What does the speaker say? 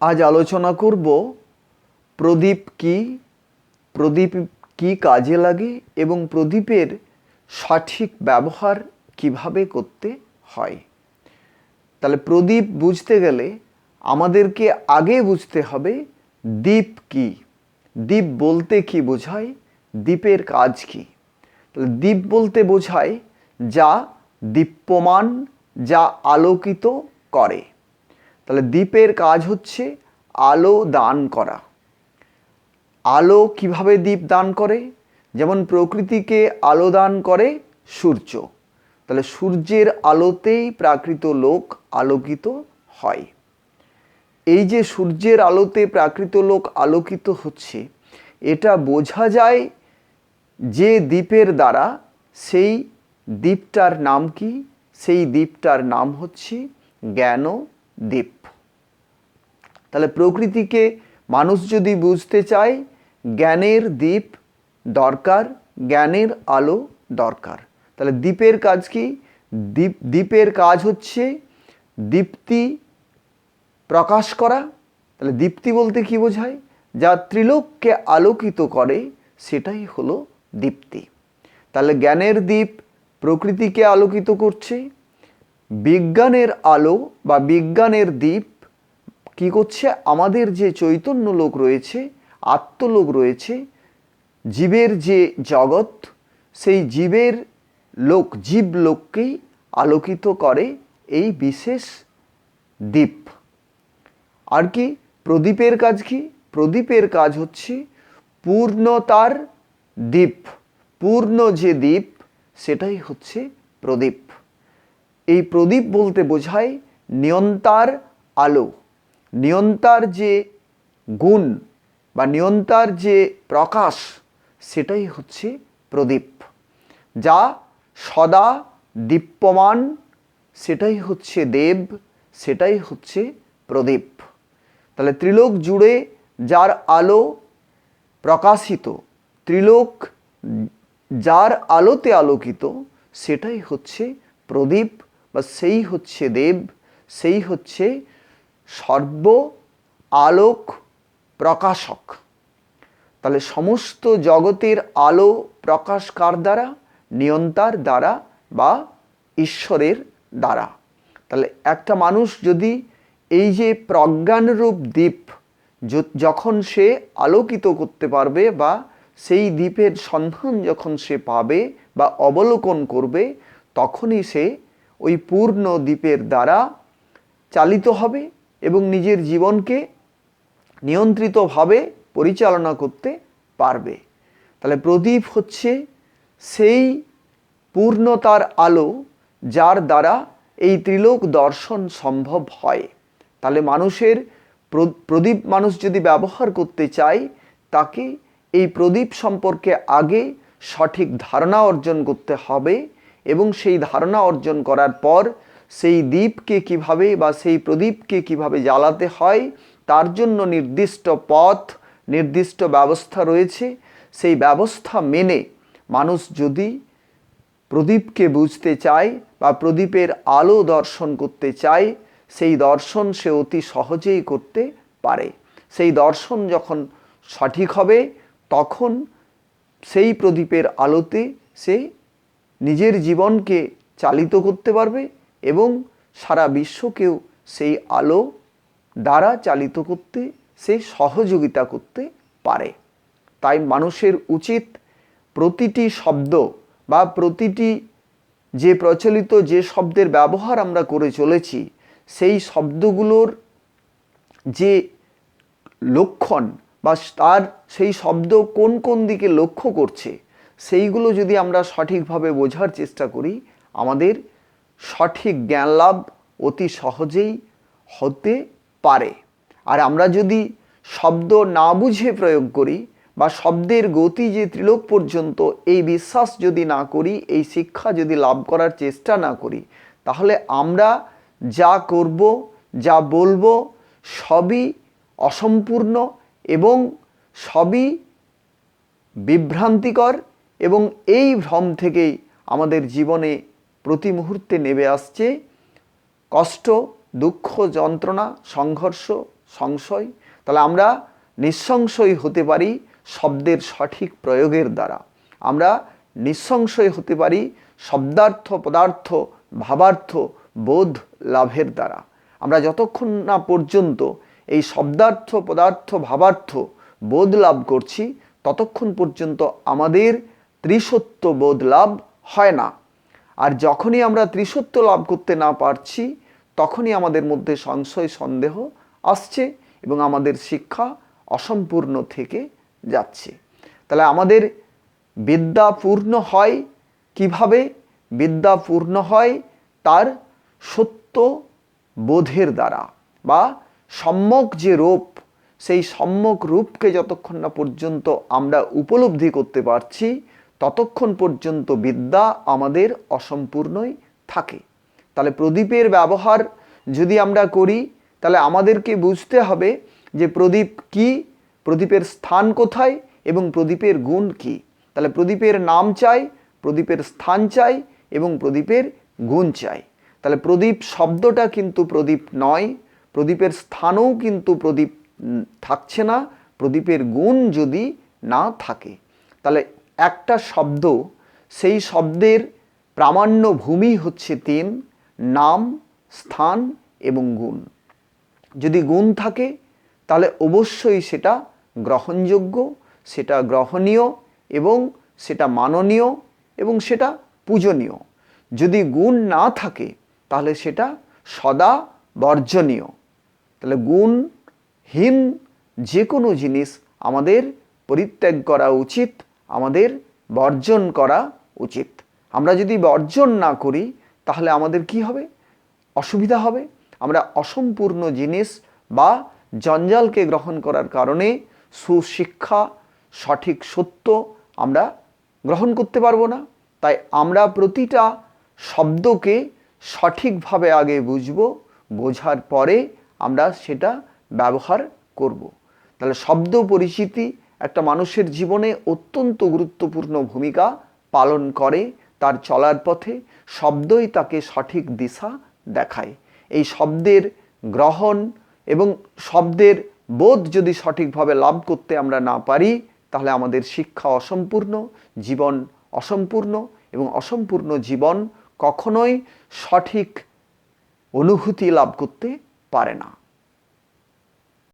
আজ আলোচনা করব প্রদীপ কি প্রদীপ কি কাজে লাগে এবং প্রদীপের সঠিক ব্যবহার কীভাবে করতে হয়? তাহলে প্রদীপ বুঝতে গেলে আমাদেরকে আগে বুঝতে হবে দ্বীপ কি। দ্বীপ বলতে কি বোঝায়? দ্বীপের কাজ কি? তাহলে দ্বীপ বলতে বোঝায় যা দীপ্যমান, যা আলোকিত করে। তাহলে দ্বীপের কাজ হচ্ছে আলো দান করা। আলো কীভাবে দ্বীপ দান করে? যেমন প্রকৃতিকে আলো দান করে সূর্য। তাহলে সূর্যের আলোতেই প্রাকৃত লোক আলোকিত হয়। এই যে সূর্যের আলোতে প্রাকৃত লোক আলোকিত হচ্ছে, এটা বোঝা যায় যে দ্বীপের দ্বারা সেই দ্বীপটার নাম কি? সেই দ্বীপটার নাম হচ্ছে জ্ঞান দ্বীপ তাহলে প্রকৃতিকে মানুষ যদি বুঝতে চায়, জ্ঞানের দ্বীপ দরকার, জ্ঞানের আলো দরকার। তাহলে দ্বীপের কাজ কি? দ্বীপ, দ্বীপের কাজ হচ্ছে দীপ্তি প্রকাশ করা। তাহলে দীপ্তি বলতে কি বোঝায়? যা ত্রিলোককে আলোকিত করে, সেটাই হলো দীপ্তি। তাহলে জ্ঞানের দ্বীপ প্রকৃতিকে আলোকিত করছে বিজ্ঞানের আলো বা বিজ্ঞানের দ্বীপ কি করছে? আমাদের যে চৈতন্য লোক রয়েছে, আত্মলোক রয়েছে, জীবের যে জগৎ, সেই জীবের লোক, জীব লোককেই আলোকিত করে এই বিশেষ দ্বীপ। আর কি? প্রদীপের কাজ কি? প্রদীপের কাজ হচ্ছে পূর্ণতার দ্বীপ। পূর্ণ যে দ্বীপ, সেটাই হচ্ছে প্রদীপ। এই প্রদীপ বলতে বোঝায় নিয়ন্তার আলো। নিয়ন্তার যে গুণ বা নিয়ন্তার যে প্রকাশ, সেটাই হচ্ছে প্রদীপ। যা সদা দীপ্যমান, সেটাই হচ্ছে দেব, সেটাই হচ্ছে প্রদীপ। তাহলে ত্রিলোক জুড়ে যার আলো প্রকাশিত, ত্রিলোক যার আলোতে আলোকিত, সেটাই হচ্ছে প্রদীপ বা সেই হচ্ছে দেব, সেই হচ্ছে সর্ব আলোক প্রকাশক। তাহলে সমস্ত জগতের আলো প্রকাশ কার দ্বারা? নিয়ন্তার দ্বারা বা ঈশ্বরের দ্বারা। তাহলে একটা মানুষ যদি এই যে প্রজ্ঞানরূপ দ্বীপ যখন সে আলোকিত করতে পারবে বা সেই দ্বীপের সন্ধান যখন সে পাবে বা অবলোকন করবে, তখনই সে ওই পূর্ণ দ্বীপের দ্বারা চালিত হবে এবং নিজের জীবনকে নিয়ন্ত্রিতভাবে পরিচালনা করতে পারবে। তাহলে প্রদীপ হচ্ছে সেই পূর্ণতার আলো যার দ্বারা এই ত্রিলোক দর্শন সম্ভব হয়। তাহলে মানুষের প্রদীপ মানুষ যদি ব্যবহার করতে চায়, তাকে এই প্রদীপ সম্পর্কে আগে সঠিক ধারণা অর্জন করতে হবে এবং সেই ধারণা অর্জন করার পর সেই দ্বীপকে কীভাবে বা সেই প্রদীপকে কীভাবে জ্বালাতে হয়, তার জন্য নির্দিষ্ট পথ, নির্দিষ্ট ব্যবস্থা রয়েছে। সেই ব্যবস্থা মেনে মানুষ যদি প্রদীপকে বুঝতে চায় বা প্রদীপের আলো দর্শন করতে চায়, সেই দর্শন সে অতি সহজেই করতে পারে। সেই দর্শন যখন সঠিক হবে, তখন সেই প্রদীপের আলোতে সে নিজের জীবনকে চালিত করতে পারবে এবং সারা বিশ্বকেও সেই আলো দ্বারা চালিত করতে সে সহযোগিতা করতে পারে। তাই মানুষের উচিত প্রতিটি শব্দ বা প্রতিটি যে প্রচলিত যে শব্দের ব্যবহার আমরা করে চলেছি, সেই শব্দগুলোর যে লক্ষণ বা তার সেই শব্দ কোন কোন দিকে লক্ষ্য করছে সেইগুলো যদি আমরা সঠিকভাবে বোঝার চেষ্টা করি, আমাদের সঠিক জ্ঞান লাভ অতি সহজেই হতে পারে। আর আমরা যদি শব্দ না বুঝে প্রয়োগ করি বা শব্দের গতি যে ত্রিলোক পর্যন্ত এই বিশ্বাস যদি না করি, এই শিক্ষা যদি লাভ করার চেষ্টা না করি, তাহলে আমরা যা করব, যা বলব, সবই অসম্পূর্ণ এবং সবই বিভ্রান্তিকর এবং এই ভ্রম থেকেই আমাদের জীবনে প্রতি মুহূর্তে নেমে আসছে কষ্ট, দুঃখ, যন্ত্রণা, সংঘর্ষ, সংশয়। তাহলে আমরা নিঃসংশয় হতে পারি শব্দের সঠিক প্রয়োগের দ্বারা। আমরা নিঃসংশয় হতে পারি শব্দার্থ, পদার্থ, ভাবার্থ, বোধ, লাভের দ্বারা। আমরা যতক্ষণ না পর্যন্ত এই শব্দার্থ, পদার্থ, ভাবার্থ, বোধ লাভ করছি, ততক্ষণ পর্যন্ত আমাদের ত্রিসত্য বোধ লাভ হয় না। আর যখনই আমরা ত্রিসত্য লাভ করতে না পারছি, তখনই আমাদের মধ্যে সংশয়, সন্দেহ আসছে এবং আমাদের শিক্ষা অসম্পূর্ণ থেকে যাচ্ছে। তাহলে আমাদের বিদ্যা পূর্ণ হয় কীভাবে? বিদ্যা পূর্ণ হয় তার সত্য বোধের দ্বারা বা সম্যক যে রূপ, সেই সম্যক রূপকে যতক্ষণ না পর্যন্ত আমরা উপলব্ধি করতে পারছি ততক্ষণ পর্যন্ত বিদ্যা আমাদের অসম্পূর্ণই থাকে। তাহলে প্রদীপের ব্যবহার যদি আমরা করি, তাহলে আমাদেরকে বুঝতে হবে যে প্রদীপ কি, প্রদীপের স্থান কোথায় এবং প্রদীপের গুণ কি। তাহলে প্রদীপের নাম চাই, প্রদীপের স্থান চাই এবং প্রদীপের গুণ চাই। তাহলে প্রদীপ শব্দটা কিন্তু প্রদীপ নয়, প্রদীপের স্থানও কিন্তু প্রদীপ থাকছে না, প্রদীপের গুণ যদি না থাকে। তাহলে একটা শব্দ, সেই শব্দের প্রামাণ্য ভূমি হচ্ছে তিন, নাম, স্থান এবং গুণ। যদি গুণ থাকে, তাহলে অবশ্যই সেটা গ্রহণযোগ্য, সেটা গ্রহণীয় এবং সেটা মাননীয় এবং সেটা পূজনীয়। যদি গুণ না থাকে, তাহলে সেটা সদা বর্জনীয়। তাহলে গুণহীন যে কোনো জিনিস আমাদের পরিত্যাগ করা উচিত আমাদের বর্জন করা উচিত। আমরা যদি বর্জন না করি, তাহলে আমাদের কি হবে? অসুবিধা হবে। আমরা অসম্পূর্ণ জিনিস বা জঞ্জালকে গ্রহণ করার কারণে সুশিক্ষা, সঠিক সত্য আমরা গ্রহণ করতে পারব না। তাই আমরা প্রতিটা শব্দকে সঠিকভাবে আগে বুঝব, বোঝার পরে আমরা সেটা ব্যবহার করব। তাহলে শব্দ পরিচিতি একটা মানুষের জীবনে অত্যন্ত গুরুত্বপূর্ণ ভূমিকা পালন করে, তার চলার পথে শব্দই তাকে সঠিক দিশা দেখায়। এই শব্দের গ্রহণ এবং শব্দের বোধ যদি সঠিকভাবে লাভ করতে আমরা না পারি, তাহলে আমাদের শিক্ষা অসম্পূর্ণ, জীবন অসম্পূর্ণ এবং অসম্পূর্ণ জীবন কখনোই সঠিক অনুভূতি লাভ করতে পারে না।